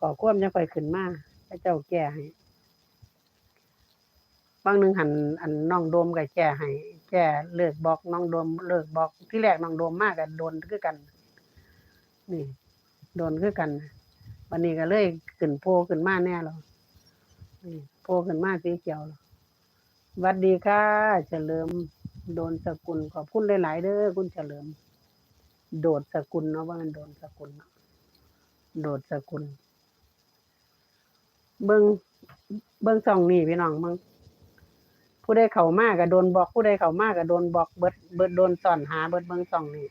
ก่อความยังค่อยขึ้นมาพระเจ้าแก้ให้บางหนึ่งหันอันน้องโดมก็แก้ให้แก้เลิกบอกน้องโดมเลิกบอกที่แรกน้องโดมมากก็โดนคือกัน นี่ โดนคือกันวันนี้ก็เลยขึ้นโพขึ้นมาแน่แล้วนี่โพขึ้นมาสีเขียวแล้วหวัดดีค่ะเฉลิม โดนสกุลขอบคุณหลายๆเด้อคุณเฉลิม โดดสกุลเนาะว่ามันโดนสกุลเนาะโดดสกุล เบิ่งเบิ่งช่องนี้พี่น้องเบิ่งผู้ใดเข้ามาก็โดนบอกผู้ใดเข้ามาก็โดนบอกเบิดเบิดโดนสอนหาเบิดเบิ่งช่องนี้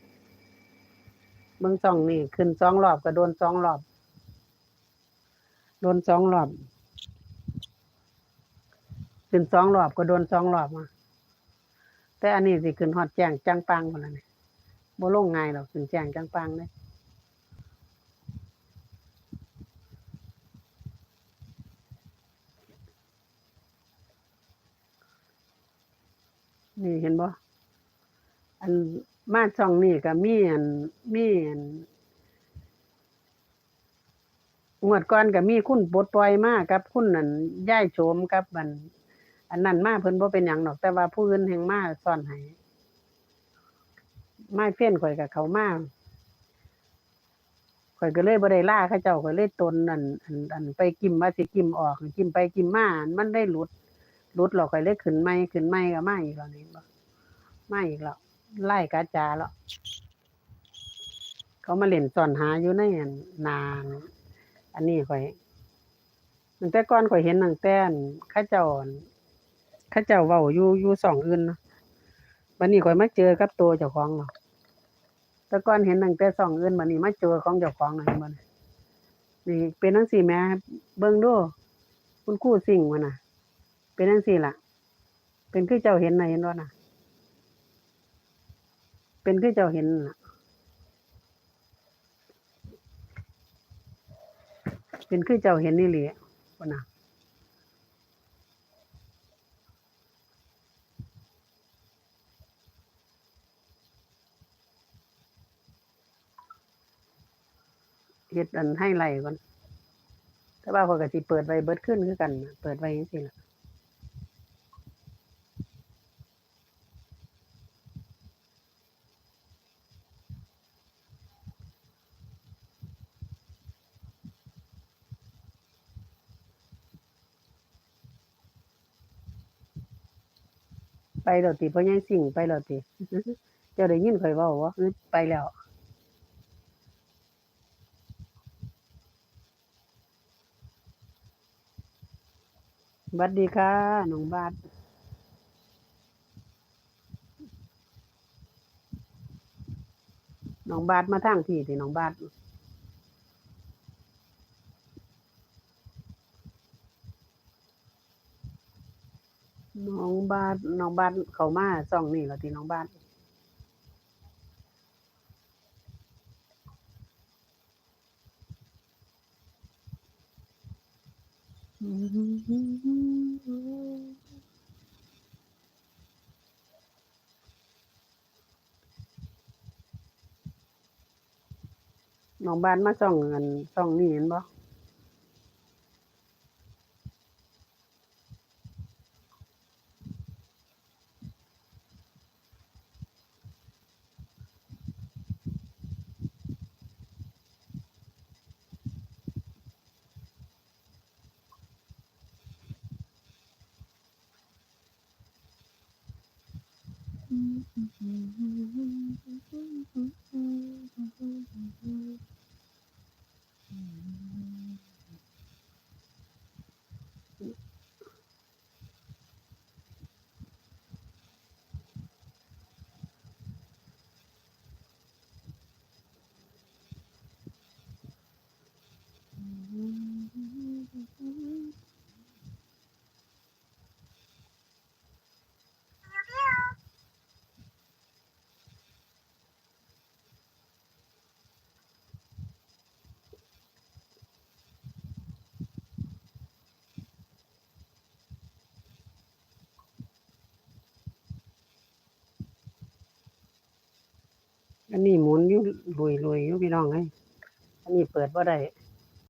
เบิ่งช่องนี้ขึ้นสองรอบก็โดนสองรอบ โดนสองรอบขึ้นสองรอบก็โดนสองรอบมาแต่อันนี้สิขึ้นฮอดแจ้งจังปังพุ่นล่ะนี่บ่ลงง่ายดอกขึ้นแจ้งจังปังเด้ นี่เห็นบ่อันมาช่องนี้ก็มีอันมีอันงวดก่อนก็มีคุณปลดปล่อยมากับ คุณนั่นย้ายโฉมกับอัน อันนั้นมาเพิ่นบ่เป็นหยังดอก แต่ว่าผู้อื่นแห่งมาซ่อนให้มาเฟ้ยนข่อยกับเขามาข่อยก็เลยบ่ได้ล่าเขาเจ้าข่อยเลยตนนั่นอันอันไปกิมว่าสิกิมออกกิมไปกิมมามันได้หลุด รุดเราค่อยเลยขึ้นไม่ขึ้นไม่ก็ไมาอีกแล้วนี่บ่มาอีกแล้วไล่กาจาแล้วเขามาเล่นซ่อนหาอยู่ในนนานอันนี้ข่อยตั้งแต่ก่อนข่อยเห็นตั้งแต่อันข้าเจ้าอั่นข้าเจ้าเว้าอยู่อยู่สองอื่นเนาะบัดนี้ข่อยมาเจอกับตัวเจ้าของเนาะแต่ก่อนเห็นตั้งแต่สองอื่นบัดนี้มาเจอของเจ้าของน่ะเห็นบ่นี่นี่เป็นจังซี่แหมเบิ่งดูคุณครูสิ่งว่าน่ะ เป็นจังซี่ล่ะ เป็นคือเจ้าเห็นน่ะเห็นบ่น่ะ เป็นคือเจ้าเห็นน่ะ เป็นคือเจ้าเห็นนี่แหละบ่น่ะเฮ็ดอันให้ไล่ก่อน แต่ว่าข้อยก็สิเปิดไว้เบิดขึ้นคือกัน เปิดไว้จังซี่ล่ะ ไปแล้วติพ่อใหญ่สิ่งไปแล้วติเจ้าได้ยินข่อยเว้าบ่ไปแล้วบัดดีค่ะน้องบาทน้องบาทมาทางพี่ติน้องบาท น้องบ้าทน้องบ้าทเขามาซ่องนี่แล้วติน้องบ้าทน้องบ้าทมาซ่องอันซ่องนี่เห็นบ่ 你勤勤地忙红了眼眶 อันนี้หมุนอยู่ลุยๆอยู่พี่น้องไงอันนี้เปิดว่าได้